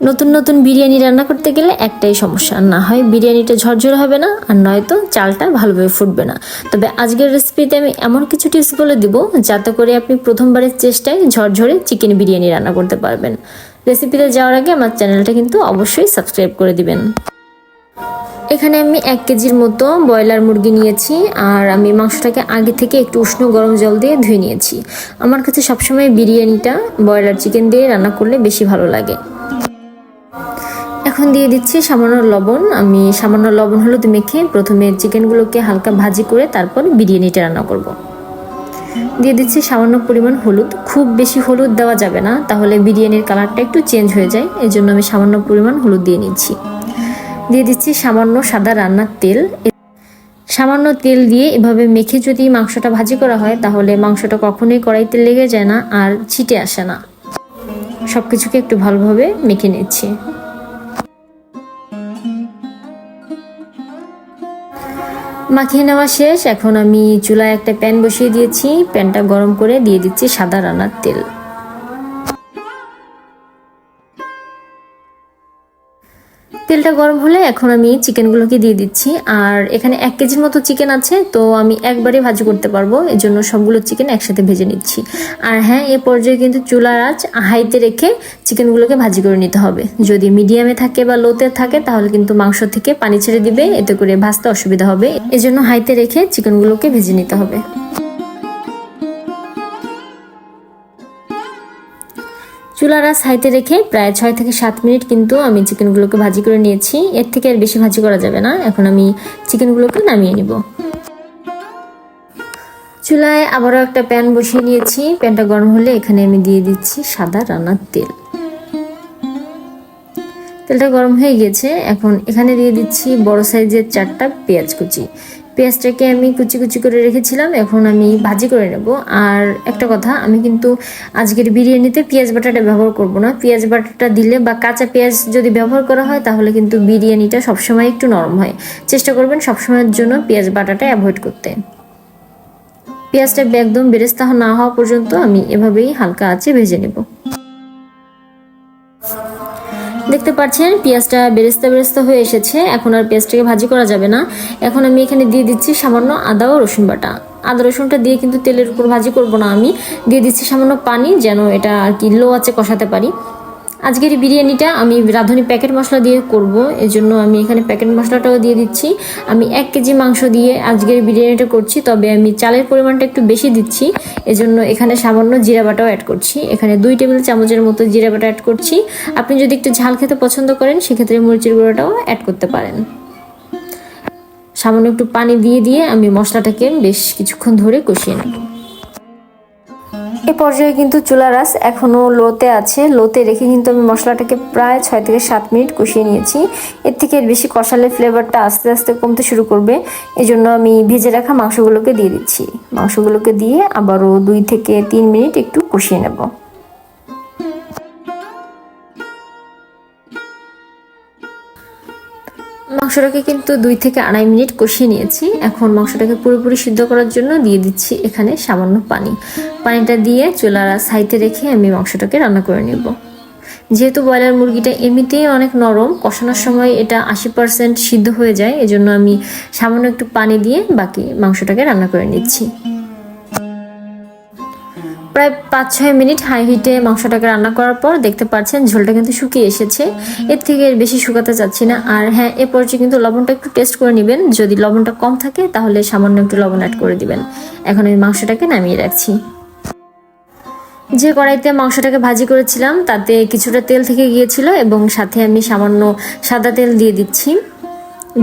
নতুন নতুন বিরিয়ানি রান্না করতে গেলে একটাই সমস্যা, না হয় বিরিয়ানিটা ঝরঝরে হবে না আর নয়তো চালটা ভালোভাবে ফুটবে না। তবে আজকের রেসিপিতে আমি এমন কিছু টিপস বলে দিব যাতে করে আপনি প্রথমবারের চেষ্টায় ঝরঝরে চিকেন বিরিয়ানি রান্না করতে পারবেন। রেসিপিতে যাওয়ার আগে আমার চ্যানেলটা কিন্তু অবশ্যই সাবস্ক্রাইব করে দিবেন। এখানে আমি এক কেজির মতো ব্রয়লার মুরগি নিয়েছি আর আমি মাংসটাকে আগে থেকে একটু উষ্ণ গরম জল দিয়ে ধুয়ে নিয়েছি। আমার কাছে সবসময় বিরিয়ানিটা, ব্রয়লার চিকেন দিয়ে রান্না করলে বেশি ভালো লাগে। এখন দিয়ে দিচ্ছি সামান্য লবণ। আমি সামান্য লবণ হলুদ মেখে প্রথমে চিকেনগুলোকে হালকা ভাজি করে তারপর বিরিয়ানিটা রান্না করব। দিয়ে দিচ্ছি সামান্য পরিমাণ হলুদ। খুব বেশি হলুদ দেওয়া যাবে না, তাহলে বিরিয়ানির কালারটা একটু চেঞ্জ হয়ে যায়। এই জন্য আমি সামান্য পরিমাণ হলুদ দিয়ে নিচ্ছি। দিয়ে দিচ্ছি সামান্য সাদা রান্নার তেল। সামান্য তেল দিয়ে এভাবে মেখে যদি মাংসটা ভাজি করা হয়, তাহলে মাংসটা কখনোই কড়াইতে লেগে যায় না আর ছিটে আসে না। সব কিছুকে একটু ভালোভাবে মেখে নিচ্ছি। মাখিয়ে নেওয়া শেষ। এখন আমি চুলায় একটা প্যান বসিয়ে দিয়েছি। প্যানটা গরম করে দিয়ে দিচ্ছি সাদা রান্নার তেল। তেলটা গরম হলে এখন আমি চিকেনগুলোকে দিয়ে দিচ্ছি। আর এখানে এক কেজির মতো চিকেন আছে, তো আমি একবারে ভাজি করতে পারব। এর জন্য সবগুলো চিকেন একসাথে ভেজে নিচ্ছি। আর হ্যাঁ এ পর্যায়ে কিন্তু চুলার আঁচ হাইতে রেখে চিকেনগুলোকে ভাজি করে নিতে হবে। যদি মিডিয়ামে থাকে বা লোতে থাকে, তাহলে কিন্তু মাংস থেকে পানি ছেড়ে দিবে। এতে করে ভাজতে অসুবিধা হবে। এজন্য হাইতে রেখে চিকেনগুলোকে ভেজে নিতে হবে। চুলার হাইতে রেখে প্রায় ছয় থেকে সাত মিনিট কিন্তু আমি চিকেনগুলোকে ভাজি করে নিয়েছি। এর থেকে আর বেশি ভাজি করা যাবে না। এখন আমি চিকেনগুলোকে নামিয়ে নিব। চুলায় আবারও একটা প্যান বসিয়ে নিয়েছি। প্যানটা গরম হলে এখানে আমি দিয়ে দিচ্ছি সাদা রান্নার তেল। তেলটা গরম হয়ে গেছে। এখন এখানে দিয়ে দিচ্ছি বড় সাইজের চারটা পেঁয়াজ কুচি। পেঁয়াজটাকে আমি কুচি কুচি করে রেখেছিলাম, এখন আমি ভাজি করে নেব। আর একটা কথা, আমি কিন্তু আজকের বিরিয়ানিতে পেঁয়াজ বাটাটা ব্যবহার করব না। পেঁয়াজ বাটাটা দিলে বা কাঁচা পেঁয়াজ যদি ব্যবহার করা হয়, তাহলে কিন্তু বিরিয়ানিটা সবসময় একটু নরম হয়। চেষ্টা করবেন সবসময়ের জন্য পেঁয়াজ বাটাটা অ্যাভয়েড করতে। পেঁয়াজটা একদম বেরেস্তা না হওয়া পর্যন্ত আমি এভাবেই হালকা আঁচে ভেজে নেব। দেখতে পাচ্ছেন, পেঁয়াজটা বেরেস্তা বেরেস্তা হয়ে এসেছে। এখন আর পেঁয়াজটাকে ভাজি করা যাবে না। এখন আমি এখানে দিয়ে দিচ্ছি সামান্য আদা ও রসুন বাটা। আদা রসুনটা দিয়ে কিন্তু তেলের উপর ভাজি করব না আমি। দিয়ে দিচ্ছি সামান্য পানি, যেন এটা আর কি লো আছে কষাতে পারি। আজকের বিরিয়ানিটা আমি রাঁধুনি প্যাকেট মশলা দিয়ে করব, এজন্য আমি এখানে প্যাকেট মশলাটাও দিয়ে দিচ্ছি। আমি এক কেজি মাংস দিয়ে আজকের বিরিয়ানিটা করছি, তবে আমি চালের পরিমাণটা একটু বেশি দিচ্ছি, এজন্য এখানে সামান্য জিরা বাটাও অ্যাড করছি। এখানে দুই টেবিল চামচের মতো জিরা বাটা অ্যাড করছি। আপনি যদি একটু ঝাল খেতে পছন্দ করেন, সেক্ষেত্রে মরিচের গুঁড়োটাও অ্যাড করতে পারেন। সামান্য একটু পানি দিয়ে দিয়ে আমি মশলাটাকে বেশ কিছুক্ষণ ধরে কষিয়ে নেব। এ পর্যায়ে কিন্তু চুলা রাস এখনও লোতে আছে। লোতে রেখে কিন্তু আমি মশলাটাকে প্রায় ছয় থেকে সাত মিনিট কষিয়ে নিয়েছি। এর থেকে বেশি কষালে ফ্লেভারটা আস্তে আস্তে কমতে শুরু করবে। এই জন্য আমি ভেজে রাখা মাংসগুলোকে দিয়ে দিচ্ছি। মাংসগুলোকে দিয়ে আবারও দুই থেকে তিন মিনিট একটু কষিয়ে নেব। মাংসটাকে কিন্তু দুই থেকে আড়াই মিনিট কষিয়ে নিয়েছি। এখন মাংসটাকে পুরোপুরি সিদ্ধ করার জন্য দিয়ে দিচ্ছি এখানে সামান্য পানি। পানিটা দিয়ে চুলার সাইতে রেখে আমি মাংসটাকে রান্না করে নেব। যেহেতু ব্রয়লার মুরগিটা এমনিতেই অনেক নরম, কষানোর সময় এটা আশি পার্সেন্ট সিদ্ধ হয়ে যায়, এজন্য আমি সামান্য একটু পানি দিয়ে বাকি মাংসটাকে রান্না করে নিচ্ছি। প্রায় পাঁচ ছয় মিনিট হাই হিটে মাংসটাকে রান্না করার পর দেখতে পাচ্ছেন ঝোলটা কিন্তু শুকিয়ে এসেছে। এর থেকে বেশি শুকাতে চাচ্ছি না। আর হ্যাঁ এ পর্যায়ে কিন্তু লবণটা একটু টেস্ট করে নেবেন। যদি লবণটা কম থাকে, তাহলে সামান্য একটু লবণ অ্যাড করে দিবেন। এখন আমি মাংসটাকে নামিয়ে রাখছি। যে কড়াইতে মাংসটাকে ভাজি করেছিলাম, তাতে কিছুটা তেল থেকে গিয়েছিল এবং সাথে আমি সামান্য সাদা তেল দিয়ে দিচ্ছি।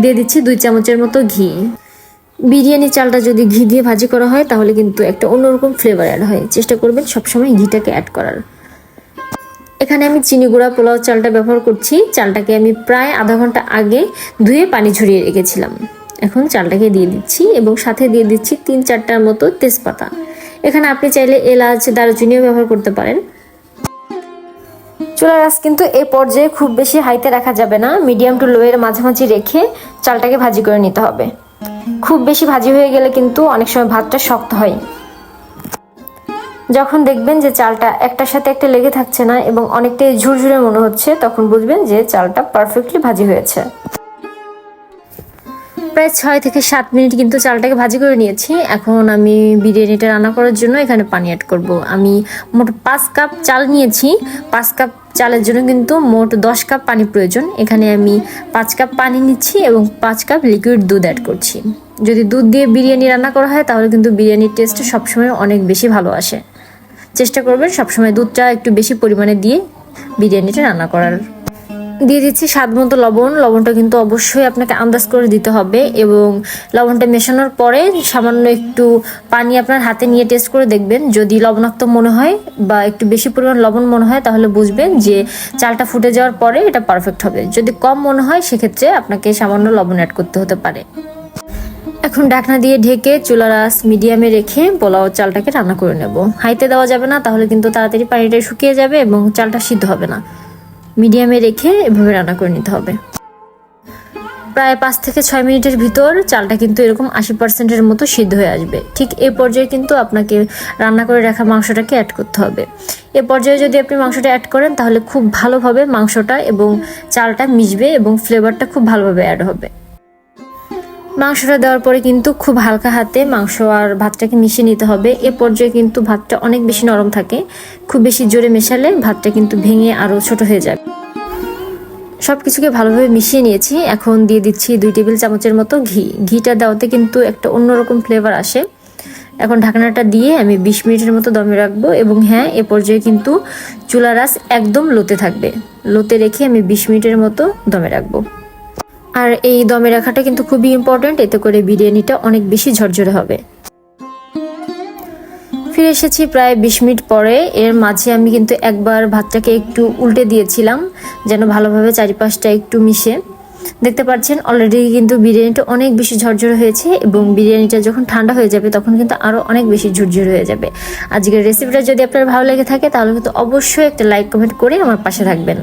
দিয়ে দিচ্ছি দুই চামচের মতো ঘি। বিরিয়ানি চালটা যদি ঘি দিয়ে ভাজি করা হয়, তাহলে কিন্তু একটা অন্যরকম ফ্লেভার অ্যাড হয়। চেষ্টা করবেন সবসময় ঘিটাকে অ্যাড করার। এখানে আমি চিনি গুঁড়া পোলাও চালটা ব্যবহার করছি। চালটাকে আমি প্রায় আধা ঘণ্টা আগে ধুয়ে পানি ঝরিয়ে রেখেছিলাম। এখন চালটাকে দিয়ে দিচ্ছি এবং সাথে দিয়ে দিচ্ছি তিন চারটার মতো তেজপাতা। এখানে আপনি চাইলে এলাচ, দারুচিনিও ব্যবহার করতে পারেন। চুলার আঁচ কিন্তু এ পর্যায়ে খুব বেশি হাইতে রাখা যাবে না। মিডিয়াম টু লো এর মাঝামাঝি রেখে চালটাকে ভাজি করে নিতে হবে। খুব বেশি ভাজি হয়ে গেলে কিন্তু অনেক সময় ভাতটা শক্ত হয়। যখন দেখবেন যে চালটা একটার সাথে একটা লেগে থাকছে না এবং অনেকটাই ঝুরঝুরে মনে হচ্ছে, তখন বুঝবেন যে চালটা পারফেক্টলি ভাজি হয়েছে। প্রায় ছয় থেকে সাত মিনিট কিন্তু চালটাকে ভাজি করে নিয়েছি। এখন আমি বিরিয়ানিটা রান্না করার জন্য এখানে পানি অ্যাড করব। আমি মোট পাঁচ কাপ চাল নিয়েছি। পাঁচ কাপ চালের জন্য কিন্তু মোট দশ কাপ পানি প্রয়োজন। এখানে আমি পাঁচ কাপ পানি নিচ্ছি এবং পাঁচ কাপ লিকুইড দুধ অ্যাড করছি। যদি দুধ দিয়ে বিরিয়ানি রান্না করা হয়, তাহলে কিন্তু বিরিয়ানির টেস্ট সবসময় অনেক বেশি ভালো আসে। চেষ্টা করবেন সবসময় দুধটা একটু বেশি পরিমাণে দিয়ে বিরিয়ানিটা রান্না করার। দিয়ে দিচ্ছি স্বাদ মতো লবণ। লবণটা কিন্তু অবশ্যই আপনাকে আন্দাজ করে দিতে হবে এবং লবণটা মেশানোর পরে সামান্য একটু পানি আপনার হাতে নিয়ে টেস্ট করে দেখবেন। যদি লবণাক্ত মনে হয় বা একটু বেশি পরিমাণ লবণ মনে হয় তাহলে বুঝবেন যে চালটা ফুটে যাওয়ার পরে এটা পারফেক্ট হবে। যদি কম মনে হয় সেক্ষেত্রে আপনাকে সামান্য লবণ অ্যাড করতে হতে পারে। এখন ঢাকনা দিয়ে ঢেকে চুলার আঁচ মিডিয়ামে রেখে পোলাও চালটাকে রান্না করে নেব। হাইতে দেওয়া যাবে না, তাহলে কিন্তু তাড়াতাড়ি পানিটা শুকিয়ে যাবে এবং চালটা সিদ্ধ হবে না। মিডিয়ামে রেখে এভাবে রান্না করে নিতে হবে। প্রায় পাঁচ থেকে ছয় মিনিটের ভিতর চালটা কিন্তু এরকম আশি পার্সেন্টের মতো সিদ্ধ হয়ে আসবে। ঠিক এই পর্যায়ে কিন্তু আপনাকে রান্না করে রাখা মাংসটাকে অ্যাড করতে হবে। এ পর্যায়ে যদি আপনি মাংসটা অ্যাড করেন, তাহলে খুব ভালোভাবে মাংসটা এবং চালটা মিশবে এবং ফ্লেভারটা খুব ভালোভাবে অ্যাড হবে। মাংসটা দেওয়ার পরে কিন্তু খুব হালকা হাতে মাংস আর ভাতটাকে মিশিয়ে নিতে হবে। এ পর্যায়ে কিন্তু ভাতটা অনেক বেশি নরম থাকে। খুব বেশি জোরে মেশালে ভাতটা কিন্তু ভেঙে আরও ছোট হয়ে যাবে। সব কিছুকে ভালোভাবে মিশিয়ে নিয়েছি। এখন দিয়ে দিচ্ছি দুই টেবিল চামচের মতো ঘি। ঘিটা দেওয়াতে কিন্তু একটা অন্যরকম ফ্লেভার আসে। এখন ঢাকনাটা দিয়ে আমি বিশ মিনিটের মতো দমে রাখব এবং হ্যাঁ এ পর্যায়ে কিন্তু চুলা আঁচ একদম লোতে থাকবে। লোতে রেখে আমি বিশ মিনিটের মতো দমে রাখব। আর এই দমে রাখাটা কিন্তু খুবই ইম্পর্ট্যান্ট এতে করে বিরিয়ানিটা অনেক বেশি ঝরঝরে হবে। ফিরে এসেছি প্রায় বিশ মিনিট পরে। এর মাঝে আমি কিন্তু একবার ভাতটাকে একটু উল্টে দিয়েছিলাম, যেন ভালোভাবে চারিপাশটা একটু মিশে। দেখতে পাচ্ছেন অলরেডি কিন্তু বিরিয়ানিটা অনেক বেশি ঝরঝরে হয়েছে এবং বিরিয়ানিটা যখন ঠান্ডা হয়ে যাবে, তখন কিন্তু আরও অনেক বেশি ঝরঝরে হয়ে যাবে। আজকের রেসিপিটা যদি আপনার ভালো লেগে থাকে, তাহলে কিন্তু অবশ্যই একটা লাইক কমেন্ট করে আমার পাশে থাকবেন।